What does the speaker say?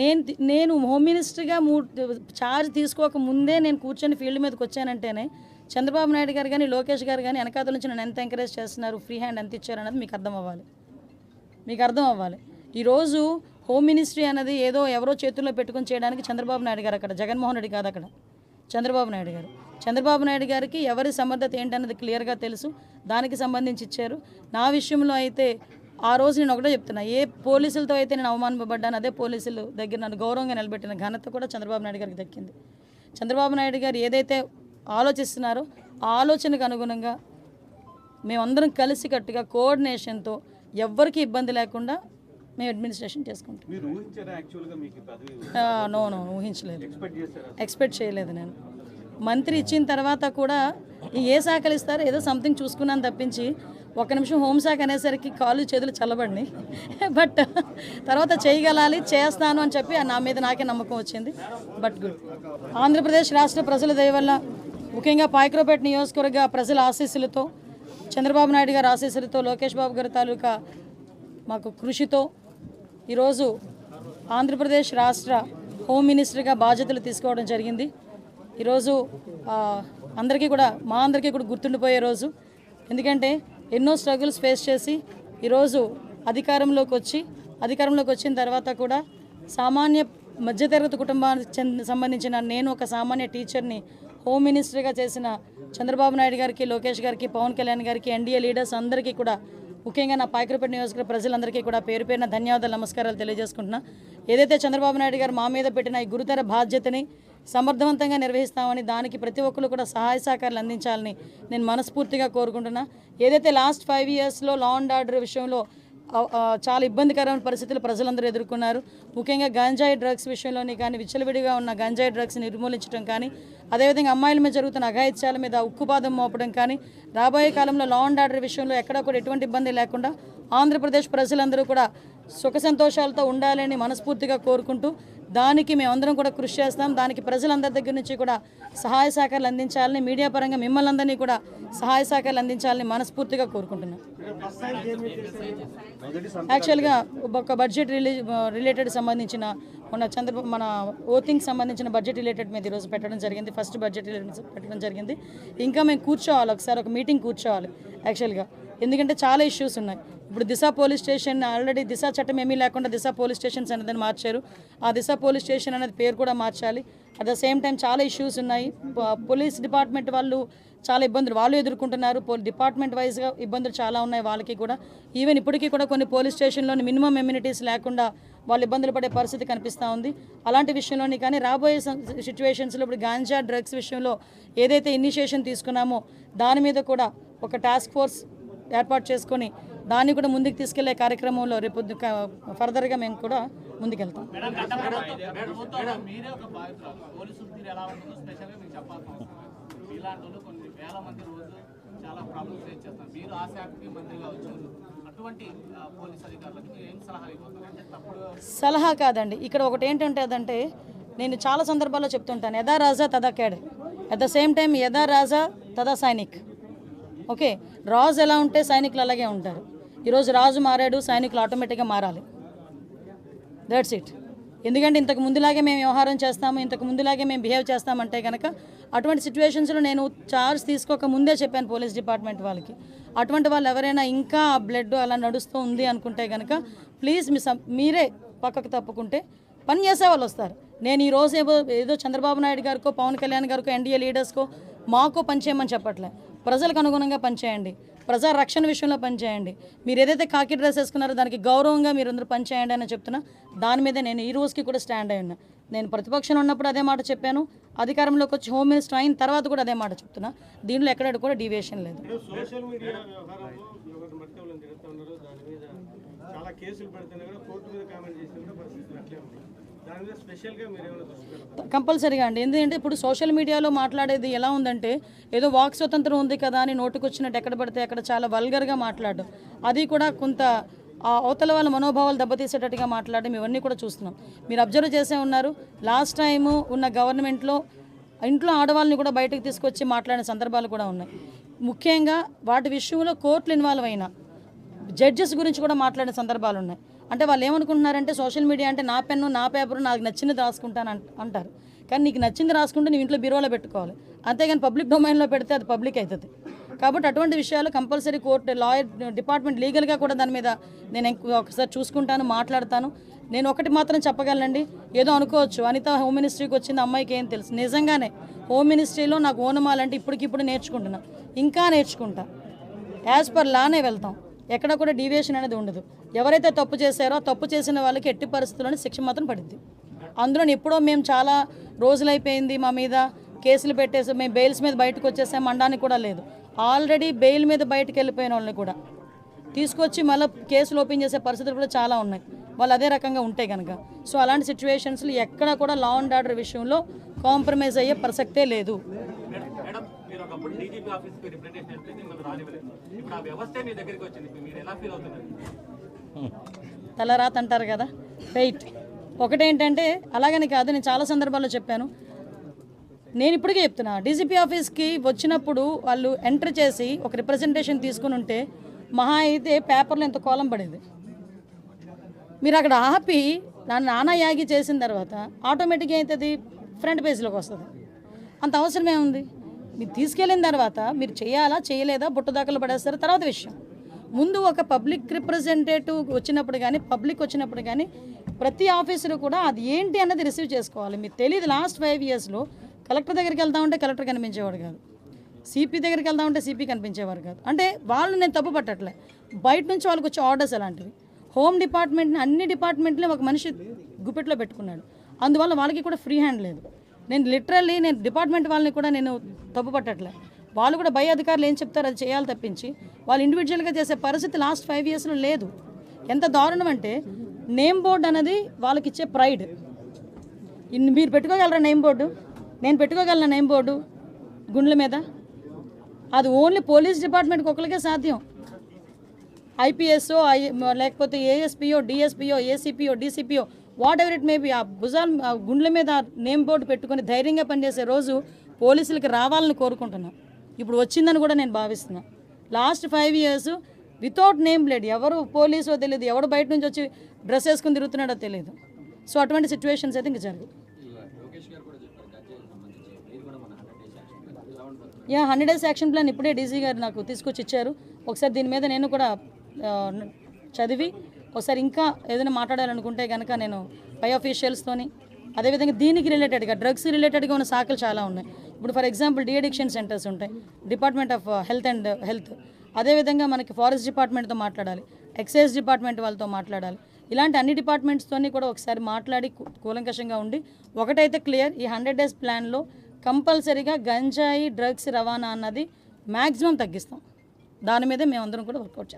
నేను నేను హోమ్ మినిస్టర్గా మూ చార్జ్ తీసుకోక ముందే నేను కూర్చొని ఫీల్డ్ మీదకి వచ్చానంటేనే చంద్రబాబు నాయుడు గారు కానీ లోకేష్ గారు కానీ వెనకాతల నుంచి నన్ను ఎంత ఎంకరేజ్ చేస్తున్నారు? ఫ్రీ హ్యాండ్ ఎంత ఇచ్చారు అన్నది మీకు అర్థం అవ్వాలి. మీకు అర్థం అవ్వాలి. ఈరోజు హోమ్ మినిస్ట్రీ అనేది ఏదో ఎవరో చేతుల్లో పెట్టుకొని చేయడానికి చంద్రబాబు నాయుడు గారు అక్కడ జగన్మోహన్ రెడ్డి కాదు అక్కడ. చంద్రబాబు నాయుడు గారు. చంద్రబాబు నాయుడు గారికి ఎవరి సమర్థత ఏంటన్నది క్లియర్గా తెలుసు. దానికి సంబంధించి ఇచ్చారు. నా విషయంలో అయితే ఆ రోజు నేను ఒకటే చెప్తున్నా ఏ పోలీసులతో అయితే నేను అవమానపడ్డాను అదే పోలీసులు దగ్గర నన్ను గౌరవంగా నిలబెట్టిన ఘనత కూడా చంద్రబాబు నాయుడు గారికి దక్కింది. చంద్రబాబు నాయుడు గారు ఏదైతే ఆలోచిస్తున్నారో ఆ ఆలోచనకు అనుగుణంగా మేమందరం కలిసికట్టుగా కోఆర్డినేషన్తో ఎవ్వరికి ఇబ్బంది లేకుండా మేము అడ్మినిస్ట్రేషన్ చేసుకుంటాం. నో నో ఊహించలేదు. ఎక్స్పెక్ట్ చేయలేదు నేను. మంత్రి ఇచ్చిన తర్వాత కూడా ఏ శాఖలు ఇస్తారో ఏదో సంథింగ్ చూసుకున్నాను తప్పించి ఒక నిమిషం హోంశాఖ అనేసరికి కాళ్ళు చేతులు చల్లబడినాయి. బట్ తర్వాత చేయగలాలి చేస్తాను అని చెప్పి నా మీద నాకే నమ్మకం వచ్చింది. But good. ఆంధ్రప్రదేశ్ రాష్ట్ర ప్రజల దయ వల్ల ముఖ్యంగా పాయక్రోపేట నియోజకవర్గ ప్రజల ఆశీస్సులతో చంద్రబాబు నాయుడు గారి ఆశీస్సులతో లోకేష్ బాబు గారి తాలూకా మాకు కృషితో ఈరోజు ఆంధ్రప్రదేశ్ రాష్ట్ర హోమ్ మినిస్టర్గా బాధ్యతలు తీసుకోవడం జరిగింది. ఈరోజు అందరికీ కూడా మా అందరికీ కూడా గుర్తుండిపోయే రోజు. ఎందుకంటే ఎన్నో స్ట్రగుల్స్ ఫేస్ చేసి ఈరోజు అధికారంలోకి వచ్చి అధికారంలోకి వచ్చిన తర్వాత కూడా సామాన్య మధ్యతరగతి కుటుంబానికి సంబంధించిన నేను ఒక సామాన్య టీచర్ని హోమ్ మినిస్టర్గా చేసిన చంద్రబాబు నాయుడు గారికి లోకేష్ గారికి పవన్ కళ్యాణ్ గారికి ఎన్డీఏ లీడర్స్ అందరికీ కూడా ముఖ్యంగా నా పాయకరపేట నియోజకవర్గ ప్రజలందరికీ కూడా పేరు పేరున ధన్యవాదాలు నమస్కారాలు తెలియజేసుకుంటున్నా. ఏదైతే చంద్రబాబు నాయుడు గారు మా మీద పెట్టిన ఈ గురుతర బాధ్యతని సమర్థవంతంగా నిర్వహిస్తామని దానికి ప్రతి ఒక్కరు కూడా సహాయ సహకారాలు అందించాలని నేను మనస్ఫూర్తిగా కోరుకుంటున్నా. ఏదైతే లాస్ట్ ఫైవ్ ఇయర్స్లో లా అండ్ ఆర్డర్ విషయంలో చాలా ఇబ్బందికరమైన పరిస్థితులు ప్రజలందరూ ఎదుర్కొన్నారు. ముఖ్యంగా గంజాయి డ్రగ్స్ విషయంలోని కానీ విచ్చలవిడిగా ఉన్న గంజాయి డ్రగ్స్ నిర్మూలించడం కానీ అదేవిధంగా అమ్మాయిల మీద జరుగుతున్న అఘాయిత్యాల మీద ఉక్కుపాదం మోపడం కానీ రాబోయే కాలంలో లా అండ్ ఆర్డర్ విషయంలో ఎక్కడా కూడా ఎటువంటి ఇబ్బంది లేకుండా ఆంధ్రప్రదేశ్ ప్రజలందరూ కూడా సుఖ సంతోషాలతో ఉండాలని మనస్ఫూర్తిగా కోరుకుంటూ దానికి మేమందరం కూడా కృషి చేస్తాం. దానికి ప్రజలందరి దగ్గర నుంచి కూడా సహాయ సహకారాలు అందించాలని మీడియా పరంగా మిమ్మల్ని అందరినీ కూడా సహాయ సహకారాలు అందించాలని మనస్ఫూర్తిగా కోరుకుంటున్నాం. యాక్చువల్గా ఒక బడ్జెట్ రిలీ రిలేటెడ్ సంబంధించిన మన చంద్ర మన ఓతింగ్ సంబంధించిన బడ్జెట్ రిలేటెడ్ మీద ఈరోజు పెట్టడం జరిగింది. ఫస్ట్ బడ్జెట్ రిలేటెడ్ పెట్టడం జరిగింది. ఇంకా మేము కూర్చోవాలి ఒకసారి ఒక మీటింగ్ కూర్చోవాలి యాక్చువల్గా ఎందుకంటే చాలా ఇష్యూస్ ఉన్నాయి. ఇప్పుడు Disha police station already Disha చట్టం ఏమీ లేకుండా దిశ పోలీస్ స్టేషన్స్ అనేది మార్చారు. ఆ దిశ పోలీస్ స్టేషన్ అనేది పేరు కూడా మార్చాలి. అట్ ద సేమ్ టైం చాలా ఇష్యూస్ ఉన్నాయి. పోలీస్ డిపార్ట్మెంట్ వాళ్ళు చాలా ఇబ్బందులు వాళ్ళు ఎదుర్కొంటున్నారు. పో డిపార్ట్మెంట్ వైజ్గా ఇబ్బందులు చాలా ఉన్నాయి వాళ్ళకి కూడా. ఈవెన్ ఇప్పటికీ కూడా కొన్ని పోలీస్ స్టేషన్లోని మినిమం ఎమ్యూనిటీస్ లేకుండా వాళ్ళు ఇబ్బందులు పడే పరిస్థితి కనిపిస్తూ ఉంది. అలాంటి విషయంలోని కానీ రాబోయే సిచ్యువేషన్స్లో ఇప్పుడు గాంజా డ్రగ్స్ విషయంలో ఏదైతే ఇనిషియేషన్ తీసుకున్నామో దాని మీద కూడా ఒక టాస్క్ ఫోర్స్ ఏర్పాటు చేసుకొని దాన్ని కూడా ముందుకు తీసుకెళ్ళే కార్యక్రమంలో రేపు ఫర్దర్గా మేము కూడా ముందుకెళ్తాం. సలహా కాదండి. ఇక్కడ ఒకటి ఏంటంటే అదంటే నేను చాలా సందర్భాల్లో చెప్తుంటాను. యథా రాజా తదా కేడ్. అట్ ద సేమ్ టైం యథా రాజా తదా సైనిక్. ఓకే? రాజు ఎలా ఉంటే సైనికులు అలాగే ఉంటారు. ఈరోజు రాజు మారాడు సైనికులు ఆటోమేటిక్గా మారాలి. దట్స్ ఇట్ ఎందుకంటే ఇంతకు ముందులాగే మేము వ్యవహారం చేస్తాము ఇంతకు ముందులాగే మేము బిహేవ్ చేస్తామంటే కనుక అటువంటి సిచ్యువేషన్స్లో నేను చార్జ్ తీసుకోక ముందే చెప్పాను పోలీస్ డిపార్ట్మెంట్ వాళ్ళకి. అటువంటి వాళ్ళు ఎవరైనా ఇంకా బ్లడ్ అలా నడుస్తూ ఉంది అనుకుంటే కనుక ప్లీజ్ మీ మీరే పక్కకు తప్పుకుంటే పని చేసే వాళ్ళు వస్తారు. నేను ఈ రోజు ఏదో ఏదో చంద్రబాబు నాయుడు గారికో పవన్ కళ్యాణ్ గారికో ఎన్డీఏ లీడర్స్కో మాకో పనిచేయమని చెప్పట్లే. ప్రజలకు అనుగుణంగా పనిచేయండి ప్రజా రక్షణ విషయంలో పనిచేయండి. మీరు ఏదైతే కాకి డ్రెస్ వేసుకున్నారో దానికి గౌరవంగా మీరు అందరూ పనిచేయండి అని చెప్తున్నా. దాని మీద నేను ఈ రోజుకి కూడా స్టాండ్ అయ్యాను నేను ప్రతిపక్షంలో ఉన్నప్పుడు అదే మాట చెప్పాను. అధికారంలోకి వచ్చి హోమ్ మినిస్టర్ అయిన తర్వాత కూడా అదే మాట చెప్తున్నా. దీనిలో ఎక్కడ కూడా డివియేషన్ లేదు. చాలా కేసులు పెడుతున్నా కూడా కోర్టు మీద కామెంట్ చేసిన కూడా అట్లే ఉంది. కంపల్సరీగా అండి. ఎందుకంటే ఇప్పుడు సోషల్ మీడియాలో మాట్లాడేది ఎలా ఉందంటే ఏదో వాక్ స్వతంత్రం ఉంది కదా అని నోటుకొచ్చినట్టు ఎక్కడ పడితే అక్కడ చాలా వల్గర్గా మాట్లాడడం. అది కూడా కొంత ఆ అవతల వాళ్ళ మనోభావాలు దెబ్బతీసేటట్టుగా మాట్లాడడం ఇవన్నీ కూడా చూస్తున్నాం. మీరు అబ్జర్వ్ చేసే ఉన్నారు లాస్ట్ టైము ఉన్న గవర్నమెంట్లో ఇంట్లో ఆడవాళ్ళని కూడా బయటకు తీసుకొచ్చి మాట్లాడిన సందర్భాలు కూడా ఉన్నాయి. ముఖ్యంగా వాటి విషయంలో కోర్టులు ఇన్వాల్వ్ అయినా జడ్జెస్ గురించి కూడా మాట్లాడిన సందర్భాలు ఉన్నాయి. అంటే వాళ్ళు ఏమనుకుంటున్నారంటే సోషల్ మీడియా అంటే నా పెన్ను నా పేపరు నాకు నచ్చింది రాసుకుంటాను అంట- అంటారు. కానీ నీకు నచ్చింది రాసుకుంటే నీ ఇంట్లో బీరోలో పెట్టుకోవాలి. అంతేగాని పబ్లిక్ డొమైన్లో పెడితే అది పబ్లిక్ అవుతుంది కాబట్టి అటువంటి విషయాలు కంపల్సరీ కోర్టు లాయర్ డిపార్ట్మెంట్ లీగల్గా కూడా దాని మీద నేను ఒకసారి చూసుకుంటాను మాట్లాడతాను. నేను ఒకటి మాత్రం చెప్పగలనండి. ఏదో అనుకోవచ్చు. అనిత హోమ్ మినిస్ట్రీకి వచ్చింది అమ్మాయికి ఏం తెలుసు. నిజంగానే హోమ్ మినిస్ట్రీలో నాకు ఓనమాలంటే ఇప్పటికిప్పుడు నేర్చుకుంటున్నా. ఇంకా నేర్చుకుంటా. యాజ్ పర్ లానే వెళ్తాం. ఎక్కడ కూడా డీవియేషన్ అనేది ఉండదు. ఎవరైతే తప్పు చేశారో తప్పు చేసిన వాళ్ళకి ఎట్టి పరిస్థితుల్లోనే శిక్ష మాత్రం పడుద్ది. అందులో ఎప్పుడో మేము చాలా రోజులైపోయింది మా మీద కేసులు పెట్టేసి మేము బెయిల్స్ మీద బయటకు వచ్చేసాం అనడానికి కూడా లేదు. ఆల్రెడీ బెయిల్ మీద బయటకు వెళ్ళిపోయిన వాళ్ళని కూడా. తీసుకొచ్చి మళ్ళీ కేసులు ఓపెన్ చేసే పరిస్థితులు కూడా చాలా ఉన్నాయి. వాళ్ళు అదే రకంగా ఉంటాయి కనుక సో అలాంటి సిచ్యువేషన్స్లో ఎక్కడ కూడా లా అండ్ ఆర్డర్ విషయంలో కాంప్రమైజ్ అయ్యే ప్రసక్తే లేదు. డీజీపీ ఆఫీస్కి రిప్రజెంటేషన్ ఇస్తే రానివ్వలేదు. ఇప్పుడు ఆ మీ దగ్గరికి వచ్చింది. మీరు ఎలా ఫీల్ అవుతున్నారు? తలరాత అంటారు కదా. వెయిట్. ఒకటేంటంటే అలాగని కాదు నేను చాలా సందర్భాల్లో చెప్పాను. నేను ఇప్పటికే చెప్తున్నా డీజీపీ ఆఫీస్కి వచ్చినప్పుడు వాళ్ళు ఎంటర్ చేసి ఒక రిప్రజెంటేషన్ తీసుకుని ఉంటే మహా అయితే పేపర్లో ఎంత కోలం పడేది. మీరు అక్కడ ఆపి నన్ను నానా యాగి చేసిన తర్వాత ఆటోమేటిక్గా అవుతుంది ఫ్రంట్ పేజీలోకి వస్తుంది. అంత అవసరమే ఉంది మీరు తీసుకెళ్ళిన తర్వాత మీరు చేయాలా చేయలేదా బుట్ట దాఖలు పడేస్తారు తర్వాత విషయం. ముందు ఒక పబ్లిక్ రిప్రజెంటేటివ్ వచ్చినప్పుడు కానీ పబ్లిక్ వచ్చినప్పుడు కానీ ప్రతి ఆఫీసరు కూడా అది ఏంటి అన్నది రిసీవ్ చేసుకోవాలి. మీకు తెలియదు లాస్ట్ ఫైవ్ ఇయర్స్లో కలెక్టర్ దగ్గరికి వెళ్తా ఉంటే కలెక్టర్ కనిపించేవాడు కాదు. సిపి దగ్గరికి వెళ్తా ఉంటే సిపి కనిపించేవారు కాదు. అంటే వాళ్ళు నేను తప్పు పట్టట్లే. బయట నుంచి వాళ్ళకి వచ్చే ఆర్డర్స్ అలాంటివి హోమ్ డిపార్ట్మెంట్ని అన్ని డిపార్ట్మెంట్ని ఒక మనిషి గుప్పెట్లో పెట్టుకున్నాడు. అందువల్ల వాళ్ళకి కూడా ఫ్రీ హ్యాండ్ లేదు. నేను లిటరల్లీ నేను డిపార్ట్మెంట్ వాళ్ళని కూడా నేను తప్పు పట్టట్లే. వాళ్ళు కూడా భయ అధికారులు ఏం చెప్తారు? అది చేయాలి తప్పించి వాళ్ళు ఇండివిజువల్గా చేసే పరిస్థితి లాస్ట్ ఫైవ్ ఇయర్స్లో లేదు. ఎంత దారుణం అంటే నేమ్ బోర్డు అనేది వాళ్ళకి ఇచ్చే ప్రైడ్ మీరు పెట్టుకోగలరా నేమ్ బోర్డు నేను పెట్టుకోగలనా నేమ్ బోర్డు గుండ్ల మీద? అది ఓన్లీ పోలీస్ డిపార్ట్మెంట్కి ఒకరికే సాధ్యం. ఐపీఎస్ఓ ఐ లేకపోతే ఏఎస్పిఓ డిఎస్పిఓ ఏసీపీఓ డీసీపీఓ వాట్ ఎవర్ ఇట్ మేబీ ఆ భుజాల్ ఆ గుండెల మీద నేమ్ బోర్డు పెట్టుకొని ధైర్యంగా పనిచేసే రోజు పోలీసులకి రావాలని కోరుకుంటున్నాను ఇప్పుడు వచ్చిందని కూడా నేను భావిస్తున్నా. Last five years without name plate ఎవరు పోలీసో తెలియదు ఎవడు బయట నుంచి వచ్చి డ్రెస్ వేసుకుని తిరుగుతున్నాడో తెలియదు సో అటువంటి సిచ్యువేషన్స్ అయితే ఇంక జరగవు. Yeah hundred days action plan ఇప్పుడే డీజీ గారు నాకు తీసుకొచ్చి ఇచ్చారు. ఒకసారి దీని మీద నేను కూడా చదివి ఒకసారి ఇంకా ఏదైనా మాట్లాడాలనుకుంటే కనుక నేను పై ఆఫీషియల్స్తోని అదేవిధంగా దీనికి రిలేటెడ్గా డ్రగ్స్ రిలేటెడ్గా ఉన్న శాఖలు చాలా ఉన్నాయి. ఇప్పుడు ఫర్ ఎగ్జాంపుల్ డిఅడిక్షన్ సెంటర్స్ ఉంటాయి department of health and health. అదేవిధంగా మనకి ఫారెస్ట్ డిపార్ట్మెంట్తో మాట్లాడాలి ఎక్సైజ్ డిపార్ట్మెంట్ వాళ్ళతో మాట్లాడాలి. ఇలాంటి అన్ని డిపార్ట్మెంట్స్తోని కూడా ఒకసారి మాట్లాడి కూలంకషంగా ఉండి ఒకటైతే క్లియర్ ఈ హండ్రెడ్ డేస్ ప్లాన్లో కంపల్సరీగా గంజాయి డ్రగ్స్ రవాణా అన్నది మ్యాక్సిమం తగ్గిస్తాం. దాని మీదే మేమందరం కూడా వర్కౌట్ చేస్తాం.